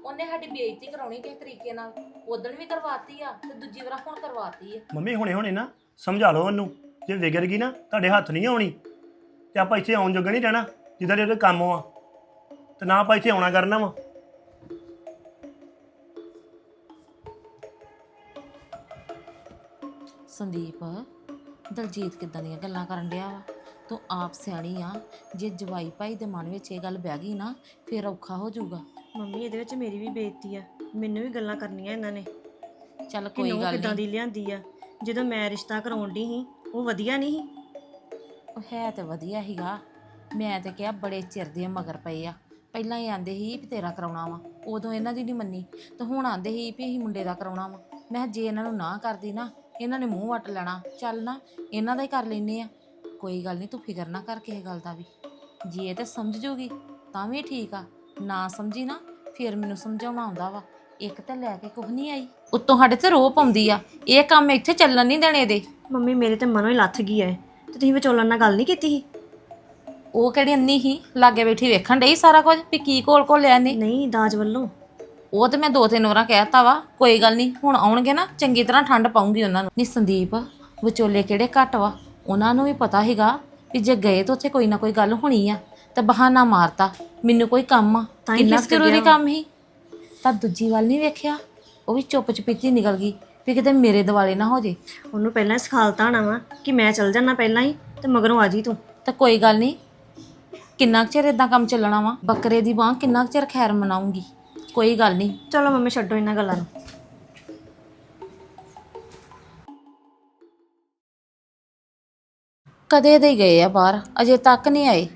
ਉਹਨੇ ਸਾਡੀ ਬੇਇੱਜ਼ਤੀ ਕਰਾਉਣੀ ਕਿਸ ਤਰੀਕੇ ਨਾਲ। ਉਦੋਂ ਵੀ ਕਰਵਾਤੀ ਆ ਤੇ ਦੂਜੀ ਵਾਰ ਹੁਣ ਕਰਵਾਤੀ ਆ। ਮੰਮੀ ਹੁਣੇ ਹੁਣੇ ਨਾ ਸਮਝਾ ਲਓ ਉਹਨੂੰ। ਜੇ ਵਿਗੜ ਗਈ ਨਾ ਤੁਹਾਡੇ ਹੱਥ ਨਹੀਂ ਆਉਣੀ। ਤੇ ਆਪਾਂ ਇੱਥੇ ਆਉਣ ਜੋਗੇ ਨਹੀਂ ਰਹਿਣਾ ਜਿੱਦਾਂ ਦੇ ਉਹਦੇ ਕੰਮ ਆ। ਤੇ ਨਾ ਆਪਾਂ ਇੱਥੇ ਆਉਣਾ ਕਰਨਾ ਵਾ। ਸੰਦੀਪ ਦਲਜੀਤ ਕਿਦਾਂ ਦੀਆਂ ਗੱਲਾਂ ਕਰਨ ਡਿਆ ਵਾ? ਤੂੰ ਆਪ ਸਿਆਣੀ ਆ ਜੇ ਜਵਾਈ ਭਾਈ ਦੇ ਮਨ ਵਿੱਚ ਇਹ ਗੱਲ ਬਹਿ ਗਈ ਨਾ ਫਿਰ ਔਖਾ ਹੋ ਜਾਊਗਾ। ਮੰਮੀ ਇਹਦੇ ਵਿੱਚ ਮੇਰੀ ਵੀ ਬੇਇੱਜ਼ਤੀ ਆ। ਮੈਨੂੰ ਵੀ ਗੱਲਾਂ ਕਰਨੀਆਂ ਇਹਨਾਂ ਨੇ। ਚੱਲ ਕਿ ਕੋਈ ਨੋ ਗੱਲ ਕਿਦਾਂ ਨਹੀਂ ਦੀ ਲਿਆਂਦੀ ਆ? ਜਦੋਂ ਮੈਂ ਰਿਸ਼ਤਾ ਕਰਾਉਣ ਦੀ ਸੀ ਉਹ ਵਧੀਆ ਨਹੀਂ ਸੀ? ਉਹ ਹੈ ਤੇ ਵਧੀਆ ਹੀਗਾ ਮੈਂ ਤੇ ਕਿਹਾ ਬੜੇ ਚਿਰ ਦੇ ਮਗਰ ਪਏ ਆ। ਪਹਿਲਾਂ ਹੀ ਆਂਦੇ ਸੀ ਵੀ ਤੇਰਾ ਕਰਾਉਣਾ ਵਾ ਉਦੋਂ ਇਹਨਾਂ ਦੀ ਨਹੀਂ ਮੰਨੀ। ਤੇ ਹੁਣ ਆਂਦੇ ਸੀ ਵੀ ਅਸੀਂ ਮੁੰਡੇ ਦਾ ਕਰਾਉਣਾ ਵਾ। ਮੈਂ ਕਿਹਾ ਜੇ ਇਹਨਾਂ ਨੂੰ ਨਾ ਕਰਦੀ ਨਾ ਇਹਨਾਂ ਨੇ ਮੂੰਹ ਵੱਟ ਲੈਣਾ। ਚੱਲ ਨਾ ਇਹਨਾਂ ਦਾ ਹੀ ਕਰ ਲੈਨੇ ਆ। ਕੋਈ ਗੱਲ ਨਹੀਂ ਤੂੰ ਫਿਕਰ ਨਾ ਕਰ ਕਿਸੇ ਗੱਲ ਦਾ ਵੀ। ਜੇ ਇਹ ਤੇ ਸਮਝ ਜੂਗੀ ਤਾਂ ਵੀ ਠੀਕ ਆ। ਨਾ ਸਮਝੀ ਨਾ ਫਿਰ ਮੈਨੂੰ ਸਮਝਾਉਣਾ ਆਉਂਦਾ ਵਾ। ਇੱਕ ਤੇ ਲੈ ਕੇ ਕੁਝ ਨਹੀਂ ਆਈ। ਉੱਤੋਂ ਸਾਡੇ ਤੇ ਰੋਪ ਆਉਂਦੀ ਆ। ਇਹ ਕੰਮ ਇੱਥੇ ਚੱਲਣ ਨਹੀਂ ਦੇਣੇ ਦੇ ਮੰਮੀ ਮੇਰੇ ਤੇ ਮਨੋਂ ਹੀ ਲੱਥ ਗਈ ਐ। ਤੇ ਤੁਸੀਂ ਵਿਚੋਲਣ ਨਾਲ ਗੱਲ ਨਹੀਂ ਕੀਤੀ ਸੀ? ਉਹ ਕਿਹੜੀ ਅੰਨੀ ਹੀ ਲਾਗੇ ਬੈਠੀ ਵੇਖਣ ਡਈ ਸਾਰਾ ਕੁਝ ਵੀ ਕੀ ਕੋਲ ਕੋਲ ਨੇ ਨਹੀਂ ਦਾਜ ਵੱਲੋਂ। ਉਹ ਤੇ ਮੈਂ ਦੋ ਤਿੰਨ ਵਾਰਾਂ ਕਹਿਤਾ ਵਾ ਕੋਈ ਗੱਲ ਨਹੀਂ ਹੁਣ ਆਉਣਗੇ ਨਾ ਚੰਗੀ ਤਰ੍ਹਾਂ ਠੰਡ ਪਾਉਂਗੀ ਉਹਨਾਂ ਨੂੰ। ਨੀ ਸੰਦੀਪ ਵਿਚੋਲੇ ਕਿਹੜੇ ਘੱਟ ਵਾ? ਉਹਨਾਂ ਨੂੰ ਵੀ ਪਤਾ ਹੈਗਾ ਵੀ ਜੇ ਗਏ ਤਾਂ ਉੱਥੇ ਕੋਈ ਨਾ ਕੋਈ ਗੱਲ ਹੋਣੀ ਆ ਤੇ ਬਹਾਨਾ ਮਾਰਤਾ। ਮੈਨੂੰ ਕੋਈ ਕੰਮ ਆ ਤਾਂ ਹੀ ਕਿੰਨਾ ਖਿਸਕ ਜ਼ਰੂਰੀ ਕੰਮ ਹੀ ਤਾਂ ਦੂਜੀ ਵੱਲ ਨਹੀਂ ਵੇਖਿਆ ਉਹ ਵੀ ਚੁੱਪ ਚਪੀਤੀ ਨਿਕਲ ਗਈ ਵੀ ਕਿਤੇ ਮੇਰੇ ਦਿਵਾਲੇ ਨਾ ਹੋ ਜੇ। ਉਹਨੂੰ ਪਹਿਲਾਂ ਸਿਖਾਲਤਾ ਹੋਣਾ ਵਾ ਕਿ ਮੈਂ ਚੱਲ ਜਾਣਾ ਪਹਿਲਾਂ ਹੀ ਤੇ ਮਗਰੋਂ ਆ ਜੀ ਤੂੰ। ਤਾਂ ਕੋਈ ਗੱਲ ਨਹੀਂ ਕਿੰਨਾ ਕੁ ਚਿਰ ਇਦਾਂ ਕੰਮ ਚੱਲਣਾ ਵਾ? ਬੱਕਰੇ ਦੀ ਬਾਂਹ ਕਿੰਨਾ ਕੁ ਚਿਰ ਖੈਰ ਮਨਾਉਂਗੀ? ਕੋਈ ਗੱਲ ਨਹੀਂ। ਚਲੋ ਮੰਮੀ ਛੱਡੋ ਇਹਨਾਂ ਗੱਲਾਂ ਨੂੰ। ਕਦੇ ਦੇ ਗਏ ਆ ਬਾਹਰ ਅਜੇ ਤੱਕ ਨਹੀਂ ਆਏ।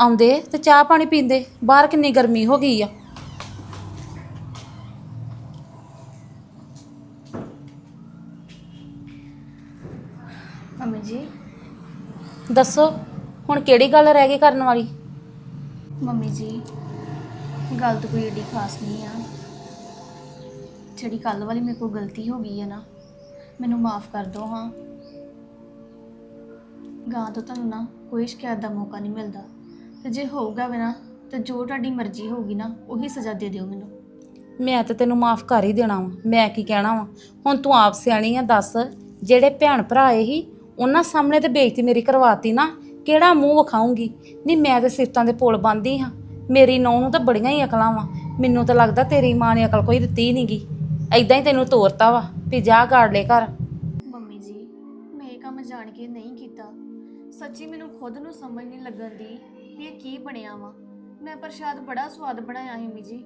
ਆਉਂਦੇ ਤੇ ਚਾਹ ਪਾਣੀ ਪੀਂਦੇ ਬਾਹਰ ਕਿੰਨੀ ਗਰਮੀ ਹੋ ਗਈ ਆ। ਮੰਮੀ ਜੀ। ਦੱਸੋ ਹੁਣ ਕਿਹੜੀ ਗੱਲ ਰਹਿ ਗਈ ਕਰਨ ਵਾਲੀ? ਮੰਮੀ ਜੀ ਗੱਲ ਤਾਂ ਕੋਈ ਏਡੀ ਖਾਸ ਨਹੀਂ ਆ। ਜਿਹੜੀ ਕੱਲ ਵਾਲੀ ਮੇਰੇ ਕੋਲ ਗਲਤੀ ਹੋ ਗਈ ਹੈ ਨਾ, ਮੈਨੂੰ ਮਾਫ ਕਰ ਦਿਓ, ਹਾਂ। ਗਾਂ ਤੋਂ ਤੁਹਾਨੂੰ ਨਾ ਕੋਈ ਸ਼ਿਕਾਇਤ ਦਾ ਮੌਕਾ ਨਹੀਂ ਮਿਲਦਾ। ਤੇ ਜੇ ਹੋਊਗਾ ਵੀ ਨਾ, ਤੇ ਜੋ ਤੁਹਾਡੀ ਮਰਜ਼ੀ ਹੋਊਗੀ ਨਾ, ਉਹੀ ਸਜ਼ਾ ਦੇ ਦਿਓ ਮੈਨੂੰ। ਮੈਂ ਤਾਂ ਤੈਨੂੰ ਮਾਫ ਕਰ ਹੀ ਦੇਣਾ ਵਾ। ਮੈਂ ਕੀ ਕਹਿਣਾ ਵਾ? ਹੁਣ ਤੂੰ ਆਪ ਸਿਆਣੀ ਆ, ਦੱਸ, ਜਿਹੜੇ ਭੈਣ ਭਰਾ ਆਏ ਸੀ ਉਹਨਾਂ ਸਾਹਮਣੇ ਤੇ ਬੇਇੱਜ਼ਤੀ ਮੇਰੀ ਕਰਵਾਤੀ ਨਾ, ਕਿਹੜਾ ਮੂੰਹ ਵਿਖਾਉਂਗੀ? ਨਹੀਂ ਮੈਂ ਤੇ ਸਿਫਤਾਂ ਦੇ ਪੁਲ ਬੰਦੀ ਹਾਂ। ਮੇਰੀ ਨੌਂ ਨੂੰ ਤਾਂ ਬੜੀਆਂ ਹੀ ਅਕਲਾਂ ਵਾ। ਮੈਨੂੰ ਤਾਂ ਲੱਗਦਾ ਤੇਰੀ ਮਾਂ ਨੇ ਅਕਲ ਕੋਈ ਦਿੱਤੀ ਨਹੀਂਗੀ ਐਦਾਂ ਹੀ ਤੈਨੂੰ ਤੋਰਤਾ ਵਾ ਵੀ ਜਾ ਗਾੜ ਲੈ ਘਰ। ਮੰਮੀ ਜੀ ਮੈਂ ਇਹ ਕੰਮ ਜਾਣ ਕੇ ਨਹੀਂ ਕੀਤਾ। ਸੱਚੀ ਮੈਨੂੰ ਖੁਦ ਨੂੰ ਸਮਝ ਨਹੀਂ ਲੱਗਣ ਦੀ ਵੀ ਇਹ ਕੀ ਬਣਿਆ ਵਾ। ਮੈਂ ਪ੍ਰਸ਼ਾਦ ਬੜਾ ਸਵਾਦ ਬਣਾਇਆ ਸੀ ਮੰਮੀ ਜੀ।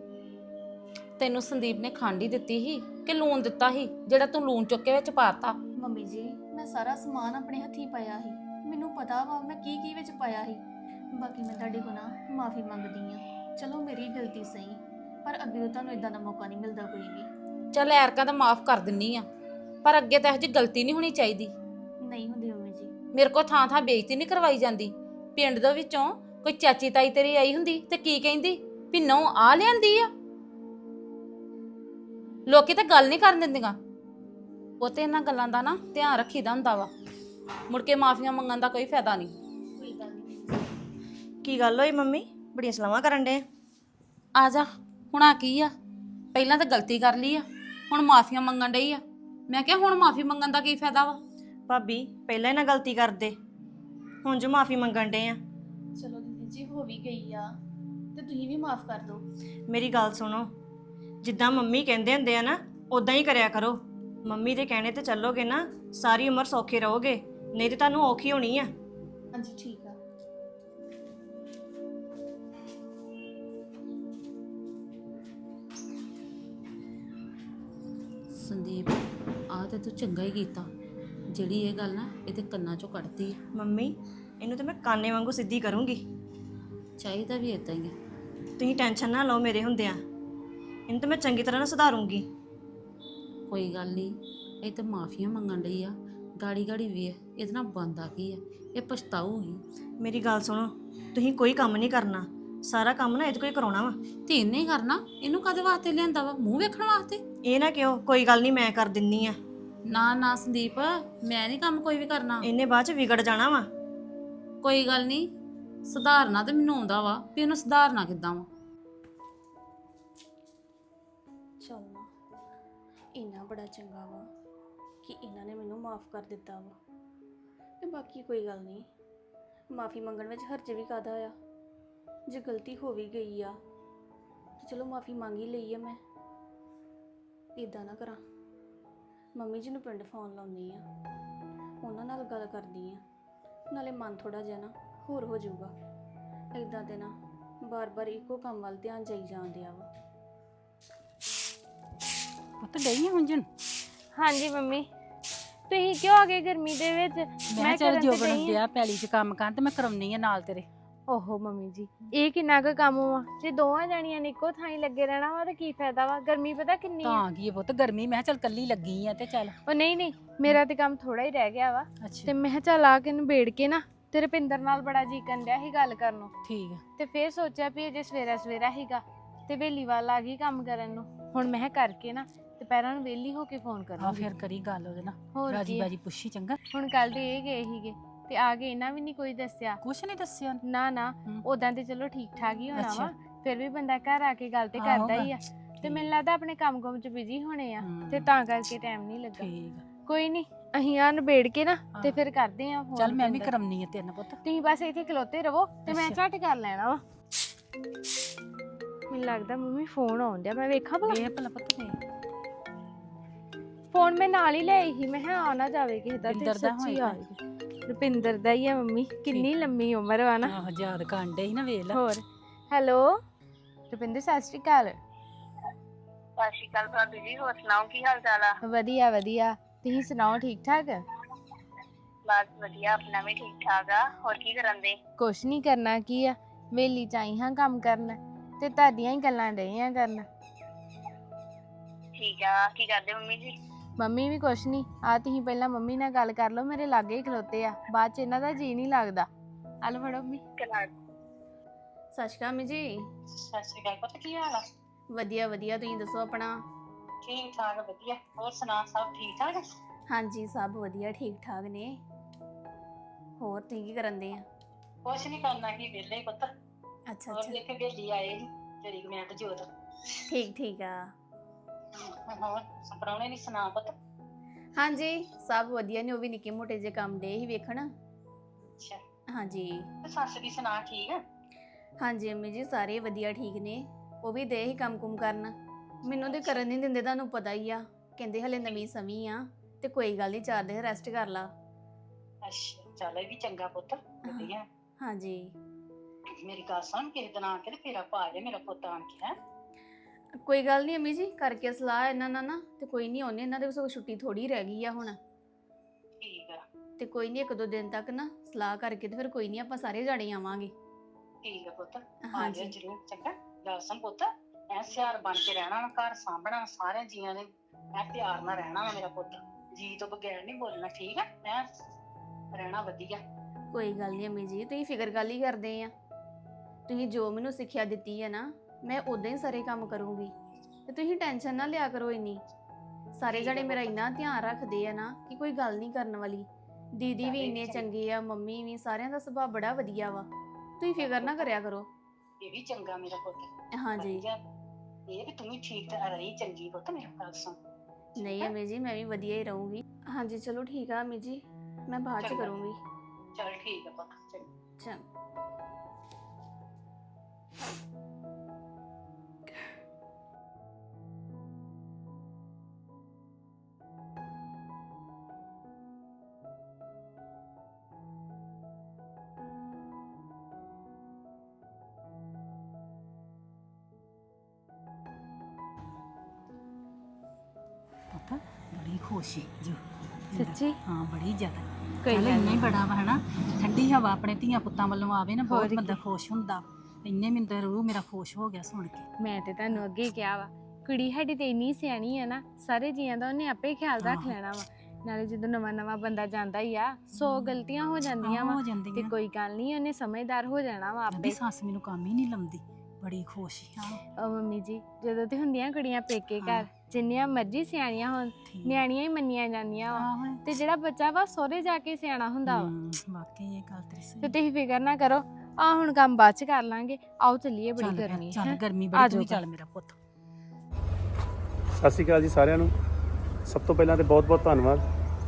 ਤੈਨੂੰ ਸੰਦੀਪ ਨੇ ਖੰਡ ਦਿੱਤੀ ਸੀ ਕਿ ਲੂਣ ਦਿੱਤਾ ਸੀ ਜਿਹੜਾ ਤੂੰ ਲੂਣ ਚੁੱਕ ਕੇ ਵਿੱਚ ਪਾਤਾ? ਮੰਮੀ ਜੀ ਮੈਂ ਸਾਰਾ ਸਮਾਨ ਆਪਣੇ ਹੱਥੀਂ ਪਾਇਆ ਸੀ। ਮੈਨੂੰ ਪਤਾ ਵਾ ਮੈਂ ਕੀ ਕੀ ਵਿੱਚ ਪਾਇਆ ਸੀ। ਬਾਕੀ ਮੈਂ ਤੁਹਾਡੇ ਕੋਲ ਨਾ ਮਾਫੀ ਮੰਗਦੀ ਆ ਚਲੋ ਮੇਰੀ ਗਲਤੀ ਸਹੀ ਪਰ ਅੱਗੇ ਤੋਂ ਤੁਹਾਨੂੰ ਇਦਾਂ ਦਾ ਮੌਕਾ ਨਹੀਂ ਮਿਲਦਾ ਕੋਈ ਵੀ। ਚੱਲ ਐਰਕਾਂ ਤਾਂ ਮਾਫ ਕਰ ਦਿੰਨੀ ਆ ਪਰ ਅੱਗੇ ਤਾਂ ਇਹੋ ਜਿਹੀ ਗਲਤੀ ਨਹੀਂ ਹੋਣੀ ਚਾਹੀਦੀ। ਨਹੀਂ ਹੁੰਦੀ ਮੰਮੀ ਜੀ। ਮੇਰੇ ਕੋ ਥਾਂ ਥਾਂ ਬੇਇੱਜ਼ਤੀ ਨਹੀਂ ਕਰਵਾਈ ਜਾਂਦੀ। ਪਿੰਡ ਦੇ ਵਿੱਚੋਂ ਕੋਈ ਚਾਚੀ ਤਾਈ ਤੇਰੀ ਆਈ ਹੁੰਦੀ ਤੇ ਕੀ ਕਹਿੰਦੀ ਵੀ ਨੌ ਆ ਲਿਆਂਦੀ ਆ? ਲੋਕੀ ਤਾਂ ਗੱਲ ਨਹੀਂ ਕਰਨ ਦਿੰਦੀਆਂ। ਉਹ ਤੇ ਇਹਨਾਂ ਗੱਲਾਂ ਦਾ ਨਾ ਧਿਆਨ ਰੱਖੀਦਾ ਹੁੰਦਾ ਵਾ। ਮੁੜ ਕੇ ਮਾਫੀਆਂ ਮੰਗਣ ਦਾ ਕੋਈ ਫਾਇਦਾ ਨਹੀਂ। ਕੀ ਗੱਲ ਹੋਈ ਮੰਮੀ? ਬੜੀਆਂ ਸਲਾਹਾਂ ਕਰਨ ਡੇ ਆ। ਜਾ ਹੁਣ ਆ ਕੀ ਆ? ਪਹਿਲਾਂ ਤਾਂ ਗਲਤੀ ਕਰ ਲਈ ਆ ਹੁਣ ਮਾਫੀਆਂ ਮੰਗਣ ਡਈ ਆ। ਮੈਂ ਕਿਹਾ ਹੁਣ ਮਾਫੀ ਮੰਗਣ ਦਾ ਕੀ ਫਾਇਦਾ ਵਾ? ਭਾਬੀ ਪਹਿਲਾਂ ਹੀ ਨਾ ਗਲਤੀ ਕਰਦੇ। ਹੁਣ ਜੋ ਮਾਫੀ ਮੰਗਣ ਡੇ ਆ। ਚਲੋ ਦੀਦੀ ਜੀ ਹੋ ਵੀ ਗਈ ਆ। ਤੇ ਤੁਸੀਂ ਵੀ ਮਾਫ ਕਰ ਦਿਓ। ਮੇਰੀ ਗੱਲ ਸੁਣੋ। ਜਿੱਦਾਂ ਮੰਮੀ ਕਹਿੰਦੇ ਹੁੰਦੇ ਆ ਨਾ ਉਦਾਂ ਹੀ ਕਰਿਆ ਕਰੋ। ਮੰਮੀ ਦੇ ਕਹਿਣੇ ਤੇ ਚੱਲੋਗੇ ਨਾ ਸਾਰੀ ਉਮਰ ਸੌਖੇ ਰਹੋਗੇ। ਨਹੀਂ ਤੇ ਤੁਹਾਨੂੰ ਔਖੀ ਹੋਣੀ ਆ। ਹਾਂਜੀ ਠੀਕ ਆ। ਸੰਦੀਪ ਆ ਤੇ ਤੂੰ ਚੰਗਾ ਹੀ ਕੀਤਾ। ਜਿਹੜੀ ਇਹ ਗੱਲ ਨਾ ਇਹ ਤੇ ਕੰਨਾਂ ਚੋਂ ਕੱਢਤੀ ਮੰਮੀ ਇਹਨੂੰ ਤੇ ਮੈਂ ਕਾਨੇ ਵਾਂਗੂ ਸਿੱਧੀ ਕਰੂੰਗੀ। ਚਾਹੀਦਾ ਵੀ ਇਦਾਂ ਹੀ ਆ। ਤੁਸੀਂ ਟੈਨਸ਼ਨ ਨਾ ਲਓ ਮੇਰੇ ਹੁੰਦਿਆਂ। ਇਹਨੂੰ ਤਾਂ ਮੈਂ ਚੰਗੀ ਤਰ੍ਹਾਂ ਨਾਲ ਸੁਧਾਰੂੰਗੀ। ਕੋਈ ਗੱਲ ਨਹੀਂ ਇਹ ਤੇ ਮਾਫੀਆਂ ਮੰਗਣ ਡਈ ਆ। ਗਾੜੀ ਗਾੜੀ ਵੇਖ ਇਹਦੇ ਨਾਲ ਬੰਦਾ ਕੀ ਆ? ਇਹ ਪਛਤਾਊਗੀ। ਮੇਰੀ ਗੱਲ ਸੁਣੋ ਤੁਸੀਂ ਕੋਈ ਕੰਮ ਨਹੀਂ ਕਰਨਾ। ਸਾਰਾ ਕੰਮ ਨਾ ਇਹਦੇ ਕੋਈ ਕਰਾਉਣਾ ਵਾ। ਤੇ ਇਹਨੇ ਹੀ ਕਰਨਾ ਇਹਨੂੰ ਕਦੇ ਵਾਸਤੇ ਲਿਆਂਦਾ ਵਾ? ਮੂੰਹ ਵੇਖਣ ਵਾਸਤੇ? ਇਹ ਨਾ ਕਿਉਂ ਕੋਈ ਗੱਲ ਨਹੀਂ ਮੈਂ ਕਰ ਦਿੰਨੀ ਆ। ਨਾ ਨਾ ਸੰਦੀਪ ਮੈਂ ਨਹੀਂ ਕੰਮ ਕੋਈ ਵੀ ਕਰਨਾ। ਇਹਨੇ ਬਾਅਦ ਚ ਵਿਗੜ ਜਾਣਾ ਵਾ। ਕੋਈ ਗੱਲ ਨਹੀਂ ਸੁਧਾਰਨਾ ਤੇ ਮੈਨੂੰ ਆਉਂਦਾ ਵਾ ਵੀ ਇਹਨੂੰ ਸੁਧਾਰਨਾ ਕਿੱਦਾਂ ਵਾ। ਚੱਲ ਨਾ ਇੰਨਾ ਬੜਾ ਚੰਗਾ ਵਾ ਕਿ ਇਹਨਾਂ ਨੇ ਮੈਨੂੰ ਮਾਫ ਕਰ ਦਿੱਤਾ ਵਾ। ਤੇ ਬਾਕੀ ਕੋਈ ਗੱਲ ਨਹੀਂ ਮਾਫੀ ਮੰਗਣ ਵਿੱਚ ਹਰਜ ਵੀ ਕਾਦਾ ਆ? ਜੇ ਗਲਤੀ ਹੋ ਵੀ ਗਈ ਆ ਤੇ ਚਲੋ ਮਾਫੀ ਮੰਗ ਹੀ ਲਈ ਆ ਮੈਂ। ਇਦਾਂ ਨਾ ਕਰਾਂ। ਮੰਮੀ ਜੀ ਨੂੰ ਪਿੰਡ ਫੋਨ ਲਾਉਣੀ ਆ। ਉਹਨਾਂ ਨਾਲ ਗੱਲ ਕਰਦੀ ਆ। ਨਾਲੇ ਮਨ ਥੋੜਾ ਜਿਹਾ ਨਾ ਹੋਰ ਹੋ ਜਾਊਗਾ। ਇਦਾਂ ਦੇ ਨਾ ਬਾਰ-ਬਾਰ ਇੱਕੋ ਕੰਮ ਵੱਲ ਧਿਆਨ ਜਾਈ ਜਾਂਦਿਆ ਵਾ ਪੁੱਤ ਡਈ ਆ ਹੁੰਜਣ ਹਾਂਜੀ ਮੰਮੀ। ਤੁਸੀਂ ਕਿਉਂ ਆ ਗਏ ਗਰਮੀ ਦੇ ਵਿੱਚ? ਮੈਂ ਚੱਲ ਕਰਨ ਤੇ ਜੋਬਨ ਆਂ। ਪੈਲੀ 'ਚ ਕੰਮ ਕਰਨ ਤੇ ਮੈਂ ਕਰਾਉਣੀ ਆ ਨਾਲ ਤੇਰੇ। ਓਹੋ ਮੰਮੀ ਜੀ ਇਹ ਕਿੰਨਾ ਕੁ ਕੰਮ ਵਾ? ਜੇ ਦੋਵਾਂ ਜਾਣੀਆਂ ਨੇ ਇੱਕੋ ਥਾਂ ਹੀ ਲੱਗੇ ਰਹਿਣਾ ਵਾ ਤਾਂ ਕੀ ਫਾਇਦਾ ਵਾ? ਗਰਮੀ ਪਤਾ ਕਿੰਨੀ ਆ। ਤਾਂ ਕੀ ਇਹ ਪੁੱਤ ਗਰਮੀ ਮੈਂ ਕਿਹਾ ਚੱਲ ਕੱਲੀ ਲੱਗੀ ਆ ਤੇ ਚੱਲ। ਉਹ ਨਹੀਂ ਨਹੀਂ ਮੇਰਾ ਤੇ ਕੰਮ ਥੋੜਾ ਹੀ ਰਹਿ ਗਿਆ ਵਾ। ਤੇ ਮੈਂ ਕਿਹਾ ਚੱਲ ਆ ਕੇ ਨਿਬੇੜ ਕੇ ਨਾ ਤੇ ਰੁਪਿੰਦਰ ਨਾਲ ਬੜਾ ਜੀ ਡਿਆ ਸੀ ਗੱਲ ਕਰਨ ਨੂੰ। ਠੀਕ ਆ। ਤੇ ਫਿਰ ਸੋਚਿਆ ਵੀ ਅਜੇ ਸਵੇਰਾ ਸਵੇਰਾ ਹੀਗਾ ਤੇ ਵੇਲੀ ਵਾਲ ਆ ਗਈ ਕੰਮ ਕਰਨ ਨੂੰ। ਹੁਣ ਮੈਂ ਕਿਹਾ ਕਰਕੇ ਨਾ ਦੁਪਹਿਰਾਂ ਨੂੰ ਵੇਲੀ ਹੋ ਕੇ ਫੋਨ ਆ ਕਰੂੰਗੀ। ਫਿਰ ਕਰੀ ਗੱਲ ਉਹਦੇ ਨਾਲ। ਹੋਰ ਰਾਜੀ ਕੀ ਆ। ਬਾਜੀ ਪੁੱਛੀ ਚੰਗਾ। ਹੁਣ ਕੱਲ ਦੇ ਇਹ ਗਏ ਹੀਗੇ ਤੇ ਆ ਕੇ ਇਹਨਾਂ ਵੀ ਨਹੀਂ ਕੋਈ ਦੱਸਿਆ ਕੁਛ ਨਹੀਂ ਦੱਸਿਆ। ਨਾ ਨਾ ਹਮ। ਉਦਾਂ ਤੇ ਚਲੋ ਠੀਕ ਠਾਕ ਹੀ ਹੋਣਾ ਅੱਛਾ। ਵਾ ਫਿਰ ਵੀ ਬੰਦਾ ਘਰ ਆ ਕੇ ਗੱਲ ਤੇ ਆਹੋ ਕਰਦਾ ਹੀ। ਆ ਤੇ ਮੈਨੂੰ ਲੱਗਦਾ ਆਪਣੇ ਕੰਮ ਕੰਮ ਚ ਬਿਜ਼ੀ ਹੋਣੇ ਆ ਹਮ, ਤੇ ਤਾਂ ਕਰਕੇ ਟਾਈਮ ਨਹੀਂ ਲੱਗਾ ਠੀਕ ਆ। ਕੋਈ ਨਹੀਂ ਅਸੀਂ ਆ ਨਿਬੇੜ ਕੇ ਨਾ ਤੇ ਹਾਂ। ਫਿਰ ਕਰਦੇ ਆ ਫੋਨ ਚੱਲ ਮੈਂ ਵੀ। ਕਰਾਉਣੀ ਆ ਤੇਰੇ ਪੁੱਤ ਤੁਸੀਂ ਬਸ ਇੱਥੇ ਖਲੋਤੇ ਰਵੋ ਤੇ ਮੈਂ ਅੱਛਾ। ਝਟ ਕਰ ਲੈਣਾ ਵਾ ਮੈਨੂੰ ਲੱਗਦਾ ਮੰਮੀ ਫੋਨ ਆਉਣ ਡਿਆ ਮੈਂ ਵੇਖਾਂ ਭਲਾ ਵੇਖ ਭਲਾ ਪੁੱਤ ਵੇਖ ਫੋਨ ਮੈਂ ਨਾਲ ਹੀ ਲੈ ਆਈ ਸੀ ਮੈਂ ਕਿਹਾ ਆ ਨਾ ਜਾਵੇ ਕਿਸੇ ਦਾ ਤੇ ਦਾ ਸੱਚੀ ਹੋਏਗਾ। ਆ ਗਿਆ ਰੁਪਿੰਦਰ ਦਾ ਹੀ ਆ ਮੰਮੀ। ਕਿੰਨੀ ਲੰਮੀ ਉਮਰ ਵਾ ਨਾ। ਆਹੋ ਯਾਦ ਕਾਂਡੇ ਸੀ ਨਾ ਵੇਖ ਲੈ। ਹੋਰ ਹੈਲੋ? ਰੁਪਿੰਦਰ ਸਤਿ ਸ਼੍ਰੀ ਅਕਾਲ। ਸਤਿ ਸ਼੍ਰੀ ਅਕਾਲ ਭਾਬੀ ਜੀ ਹੋਰ ਸੁਣਾਓ ਕੀ ਹਾਲ ਚਾਲ ਆ? ਵਧੀਆ ਵਧੀਆ। ਤੁਸੀਂ ਸੁਣਾਓ ਠੀਕ ਠਾਕ? ਬਸ ਵਧੀਆ ਆਪਣਾ ਵੀ ਠੀਕ ਠਾਕ ਆ। ਹੋਰ ਕੀ ਕਰਨ ਦੇ? ਕੁਛ ਨਹੀਂ ਕਰਨਾ ਕੀ ਆ? ਵੇਲੀ ਚਾਈ ਹਾਂ ਕੰਮ ਕਰਨ ਤੇ ਤੁਹਾਡੀਆਂ ਹੀ ਗੱਲਾਂ ਡਈਆਂ ਕਰਨ। ਠੀਕ ਆ ਕੀ ਕਰਦੇ ਮੰਮੀ ਜੀ? ਮੰਮੀ ਵੀ ਕੁਛ ਨਹੀਂ ਆ ਤੁਸੀਂ ਪਹਿਲਾਂ ਮੰਮੀ ਨਾਲ ਗੱਲ ਕਰ ਲਓ ਮੇਰੇ ਲਾਗੇ ਹੀ ਖਲੋਤੇ ਆ ਬਾਅਦ ਚ ਇਹਨਾਂ ਦਾ ਜੀ ਨਹੀਂ ਲੱਗਦਾ। ਹਲ ਫੜੋ ਮੰਮੀ। ਕਿਲਾ ਸਤਿ ਸ਼੍ਰੀ ਅਕਾਲ ਮੀ ਜੀ। ਸਤਿ ਸ਼੍ਰੀ ਅਕਾਲ ਪੁੱਤ ਕੀ ਹਾਲ ਆ? ਵਧੀਆ ਵਧੀਆ ਤੁਸੀਂ ਦੱਸੋ ਆਪਣਾ? ਠੀਕ ਠਾਕ ਵਧੀਆ। ਹੋਰ ਸੁਣਾ ਸਭ ਠੀਕ ਠਾਕ? ਹਾਂਜੀ ਸਭ ਵਧੀਆ ਠੀਕ ਠਾਕ ਨੇ। ਹੋਰ ਤੁਸੀਂ ਕੀ ਕਰਨ ਦੇ ਆ? ਕੁਛ ਨਹੀਂ ਕਰਨਾ ਕੀ ਵਿਹਲੇ ਪੁੱਤ। ਅੱਛਾ ਹੋਰ ਅੱਛਾ। ਦੇਖੇ ਬੇਲੀ ਆਏ ਸੀ ਤੇਰੀ ਕਮੈਂਟ ਜੋਤ। ਠੀਕ ਠੀਕ ਆ। ਹੋਰ ਸਪਰਾਉਣੇ ਨਹੀਂ ਸੁਣਾ ਪੁੱਤ? ਹਾਂਜੀ ਸਭ ਵਧੀਆ ਨੇ ਉਹ ਵੀ ਨਿੱਕੇ ਮੋਟੇ ਜੇ ਕੰਮ ਦੇ ਹੀ ਵੇਖਣ। ਅੱਛਾ। ਹਾਂਜੀ। ਤੇ ਸੱਸ ਦੀ ਸੁਣਾ ਠੀਕ ਆ? ਹਾਂਜੀ ਅੰਮੀ ਜੀ ਸਾਰੇ ਵਧੀਆ ਠੀਕ ਨੇ। ਉਹ ਵੀ ਦੇ ਹੀ ਕੰਮ ਕੁਮ ਕਰਨ। ਮੈਨੂੰ ਤੇ ਕਰਨ ਨਹੀਂ ਦਿੰਦੇ ਤੁਹਾਨੂੰ ਪਤਾ ਹੀ ਆ। ਕਹਿੰਦੇ ਹਲੇ ਨਵੀਂ ਸਵੀ ਆ ਤੇ ਕੋਈ ਗੱਲ ਨਹੀਂ ਚਾਰ ਦਿਨ ਰੈਸਟ ਕਰ ਲਾ। ਅੱਛਾ ਚੱਲ ਇਹ ਵੀ ਚੰਗਾ ਪੁੱਤ ਵਧੀਆ। ਹਾਂਜੀ। ਮੇਰੀ ਗੱਲ ਸੁਣ ਕਿਸੇ ਦਿਨ ਆ ਕੇ ਤੇ ਫੇਰਾ ਪਾ ਜਾ ਮੇਰਾ ਪੁੱਤ ਆਣ ਕੇ ਹੈ। ਕੋਈ ਗੱਲ ਨਹੀਂ ਅੰਮੀ ਜੀ ਕਰਕੇ ਸਲਾਹ ਇਹਨਾਂ ਨਾਲ ਨਾ ਤੇ ਕੋਈ ਨਹੀਂ ਆਉਨੇ ਇਹਨਾਂ ਦੇ ਕੋਲ ਛੁੱਟੀ ਥੋੜੀ ਰਹਿ ਗਈ ਆ ਹੁਣ। ਠੀਕ ਆ। ਤੇ ਕੋਈ ਨਹੀਂ ਇੱਕ ਦੋ ਦਿਨ ਤੱਕ ਨਾ ਸਲਾਹ ਕਰਕੇ ਤੇ ਫਿਰ ਕੋਈ ਨਹੀਂ ਆਪਾਂ ਸਾਰੇ ਜਾਣੇ ਆਵਾਂਗੇ। ਠੀਕ ਆ ਪੁੱਤ ਆ ਜਾ ਹਾਂਜੀ ਜਰੂਰ ਚੰਗਾ? ਸੁਣ ਪੁੱਤ ਐ ਸਿਆਰ ਬਣ ਕੇ ਰਹਿਣਾ ਵਾ ਘਰ ਸਾਂਭਣਾ ਸਾਰਿਆਂ ਜੀਆਂ ਨੇ ਐ ਪਿਆਰ ਨਾਲ ਰਹਿਣਾ ਵਾ ਮੇਰਾ ਪੁੱਤ। ਜੀ ਤੋਂ ਬਗੈਰ ਨਹੀਂ ਬੋਲਣਾ ਠੀਕ ਆ? ਐ ਰਹਿਣਾ ਵਧੀਆ। ਕੋਈ ਗੱਲ ਨਹੀਂ ਅੰਮੀ ਜੀ ਤੁਸੀਂ ਫਿਕਰ ਗੱਲ ਹੀ ਕਰਦੇ ਆ। ਤੁਸੀਂ ਜੋ ਮੈਨੂੰ ਸਿੱਖਿਆ ਦਿੱਤੀ ਹੈ ਨਾ ਮੈਂ ਉਦਾਂ ਹੀ ਸਾਰੇ ਕੰਮ ਕਰੂੰਗੀ। ਤੇ ਤੁਸੀਂ ਟੈਨਸ਼ਨ ਨਾ ਲਿਆ ਕਰੋ ਇੰਨੀ। ਸਾਰੇ ਜਣੇ ਮੇਰਾ। ਇੰਨਾ ਧਿਆਨ ਰੱਖਦੇ ਆ ਨਾ ਕਿ ਕੋਈ ਗੱਲ ਨਹੀਂ ਕਰਨ ਵਾਲੀ। ਦੀਦੀ ਵੀ ਇੰਨੇ ਚੰਗੇ। ਆ ਮੰਮੀ ਵੀ ਸਾਰਿਆਂ ਦਾ ਸੁਭਾਅ ਬੜਾ ਵਧੀਆ ਵਾ। ਤੁਸੀਂ ਫਿਕਰ ਨਾ ਕਰਿਆ ਕਰੋ। ਇਹ ਵੀ ਚੰਗਾ ਮੇਰਾ ਪੁੱਤ। ਹਾਂਜੀ। ਇਹ ਵੀ ਤੂੰ ਵੀ ਠੀਕ ਤੇ ਰਹੀ ਚੰਗੀ ਪੁੱਤ ਮੇਰਾ ਗੱਲ ਸੁਣ। ਨਹੀਂ ਅਮੀ ਜੀ ਮੈਂ ਵੀ ਵਧੀਆ ਹੀ ਰਹੂੰਗੀ। ਹਾਂਜੀ ਚਲੋ ਠੀਕ ਆ ਅਮੀ ਜੀ। ਮੈਂ ਬਾਅਦ ਚ। ਕਰੂੰਗੀ। ਚੱਲ ਠੀਕ ਆ ਪੁੱਤ ਚੰਗਾ। ਚੰਗਾ। ਪੁੱਤ ਬੜੀ ਖੁਸ਼ੀ ਜੋ। ਸੱਚੀ? ਹਾਂ ਬੜੀ ਜ਼ਿਆਦਾ। ਕੋਈ ਗੱਲ ਨਹੀਂ ਬੜਾ ਵਾ ਹਨਾ? ਠੰਡੀ ਹਵਾ ਆਪਣੇ ਧੀਆਂ ਪੁੱਤਾਂ ਵੱਲੋਂ ਆਵੇ ਨਾ ਬਹੁਤ। ਬੰਦਾ ਖੁਸ਼ ਹੁੰਦਾ। ਇੰਨੇ ਮੈਨੂੰ ਤਾਂ ਰੂਹ ਮੇਰਾ ਖੁਸ਼ ਹੋ ਗਿਆ ਸੁਣ ਕੇ। ਮੈਂ ਤੇ ਤੁਹਾਨੂੰ ਅੱਗੇ ਹੀ ਕਿਹਾ ਵਾ ਕੁੜੀ ਸਾਡੀ ਤੇ ਇੰਨੀ ਸਿਆਣੀ ਆ ਨਾ ਸਾਰੇ ਜੀਆਂ ਦਾ ਉਹਨੇ ਆਪੇ ਖਿਆਲ ਰੱਖ। ਲੈਣਾ ਵਾ। ਨਾਲੇ ਜਦੋਂ ਨਵਾਂ ਨਵਾਂ ਬੰਦਾ ਜਾਂਦਾ ਹੀ ਆ ਸੌ ਗਲਤੀਆਂ ਹੋ ਜਾਂਦੀਆਂ ਵਾ ਤੇ ਕੋਈ ਗੱਲ ਨਹੀਂ ਉਹਨੇ ਸਮਝਦਾਰ ਹੋ ਜਾਣਾ ਵਾ ਆਪੇ। ਸੱਸ ਮੈਨੂੰ ਕੰਮ ਹੀ ਨਹੀਂ ਲਾਉਂਦੀ। ਬੜੀ ਖੁਸ਼ ਹਾਂ। ਉਹ ਮੰਮੀ ਜੀ ਜਦੋਂ ਤੇ ਹੁੰਦੀਆਂ ਕੁੜੀਆਂ ਪੇਕੇ। ਘਰ ਜਿੰਨੀਆਂ ਮਰਜ਼ੀ ਸਿਆਣੀਆਂ ਹੋਣ ਨਿਆਣੀਆਂ ਹੀ ਮੰਨੀਆਂ ਜਾਂਦੀਆਂ ਵਾ। ਆਹੋ। ਤੇ ਜਿਹੜਾ ਬੱਚਾ ਵਾ ਸਹੁਰੇ ਜਾ ਕੇ ਸਿਆਣਾ ਹੁੰਦਾ ਵਾ। ਹਮ, ਵਾਕਈ ਇਹ ਗੱਲ ਤੇਰੀ ਸਹੀ। ਤੇ ਤੁਸੀਂ ਫਿਕਰ ਨਾ ਕਰੋ ਆ ਹੁਣ ਕੰਮ ਬਾਅਦ ਚ ਕਰ ਲਾਂਗੇ। ਆਓ ਚੱਲੀਏ ਬੜੀ ਚੱਲ ਗਰਮੀ ਚੱਲ ਹੈ? ਗਰਮੀ ਆ ਬੜੀ ਤੂੰ ਵੀ ਜਾਓ ਚੱਲ ਮੇਰਾ ਪੁੱਤ। ਸਤਿ ਸ਼੍ਰੀ ਅਕਾਲ ਜੀ ਸਾਰਿਆਂ ਨੂੰ। ਸਭ ਤੋਂ ਪਹਿਲਾਂ ਤੇ ਬਹੁਤ-ਬਹੁਤ ਧੰਨਵਾਦ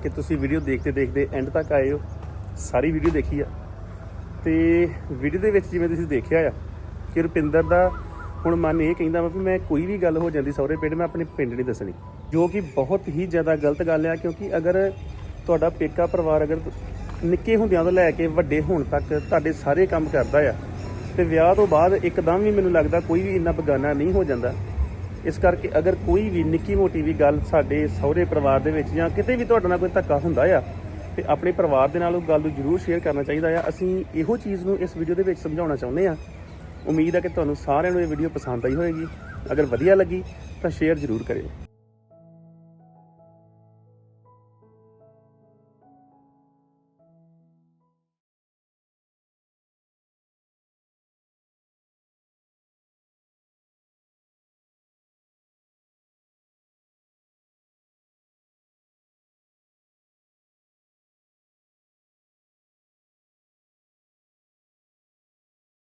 ਕਿ ਤੁਸੀਂ ਵੀਡੀਓ ਦੇਖਦੇ ਦੇਖਦੇ ਐਂਡ ਤੱਕ ਆਏ ਹੋ। ਸਾਰੀ ਵੀਡੀਓ ਦੇਖੀ ਆ। ਤੇ ਵੀਡੀਓ ਦੇ ਵਿੱਚ ਜਿਵੇਂ ਤੁਸੀਂ ਦੇਖਿਆ ਆ ਕਿ ਰੁਪਿੰਦਰ ਦਾ ਹੁਣ ਮਨ ਇਹ ਕਹਿੰਦਾ ਵਾ ਵੀ ਮੈਂ ਕੋਈ ਵੀ ਗੱਲ ਹੋ ਜਾਂਦੀ ਸਹੁਰੇ ਪਿੰਡ, ਮੈਂ ਆਪਣੇ ਪਿੰਡ ਨਹੀਂ ਦੱਸਣੀ। ਜੋ ਕਿ ਬਹੁਤ ਹੀ ਜ਼ਿਆਦਾ ਗਲਤ ਗੱਲ ਆ, ਕਿਉਂਕਿ ਅਗਰ ਤੁਹਾਡਾ ਪੇਕਾ ਪਰਿਵਾਰ ਅਗਰ ਨਿੱਕੇ ਹੁੰਦਿਆਂ ਤੋਂ ਲੈ ਕੇ ਵੱਡੇ ਹੋਣ ਤੱਕ ਤੁਹਾਡੇ ਸਾਰੇ ਕੰਮ ਕਰਦਾ ਆ, ਤੇ ਵਿਆਹ ਤੋਂ ਬਾਅਦ ਇੱਕਦਮ ਵੀ ਮੈਨੂੰ ਲੱਗਦਾ ਕੋਈ ਵੀ ਇੰਨਾ ਬਗਾਨਾ ਨਹੀਂ ਹੋ ਜਾਂਦਾ। ਇਸ ਕਰਕੇ ਅਗਰ ਕੋਈ ਵੀ ਨਿੱਕੀ ਮੋਟੀ ਵੀ ਗੱਲ ਸਾਡੇ ਸਹੁਰੇ ਪਰਿਵਾਰ ਦੇ ਵਿੱਚ ਜਾਂ ਕਿਤੇ ਵੀ ਤੁਹਾਡੇ ਨਾਲ ਕੋਈ ਧੱਕਾ ਹੁੰਦਾ ਆ, ਤੇ ਆਪਣੇ ਪਰਿਵਾਰ ਦੇ ਨਾਲ ਉਹ ਗੱਲ ਨੂੰ ਜ਼ਰੂਰ ਸ਼ੇਅਰ ਕਰਨਾ ਚਾਹੀਦਾ ਆ। ਅਸੀਂ ਇਹੋ ਚੀਜ਼ ਨੂੰ ਇਸ ਵੀਡੀਓ ਦੇ ਵਿੱਚ ਸਮਝਾਉਣਾ ਚਾਹੁੰਦੇ ਆ ਉਮੀਦ ਹੈ ਕਿ ਤੁਹਾਨੂੰ ਸਾਰਿਆਂ ਨੂੰ ਇਹ ਵੀਡੀਓ ਪਸੰਦ ਆਈ ਹੋਵੇਗੀ। ਅਗਰ ਵਧੀਆ ਲੱਗੀ ਤਾਂ ਸ਼ੇਅਰ ਜ਼ਰੂਰ ਕਰਿਓ।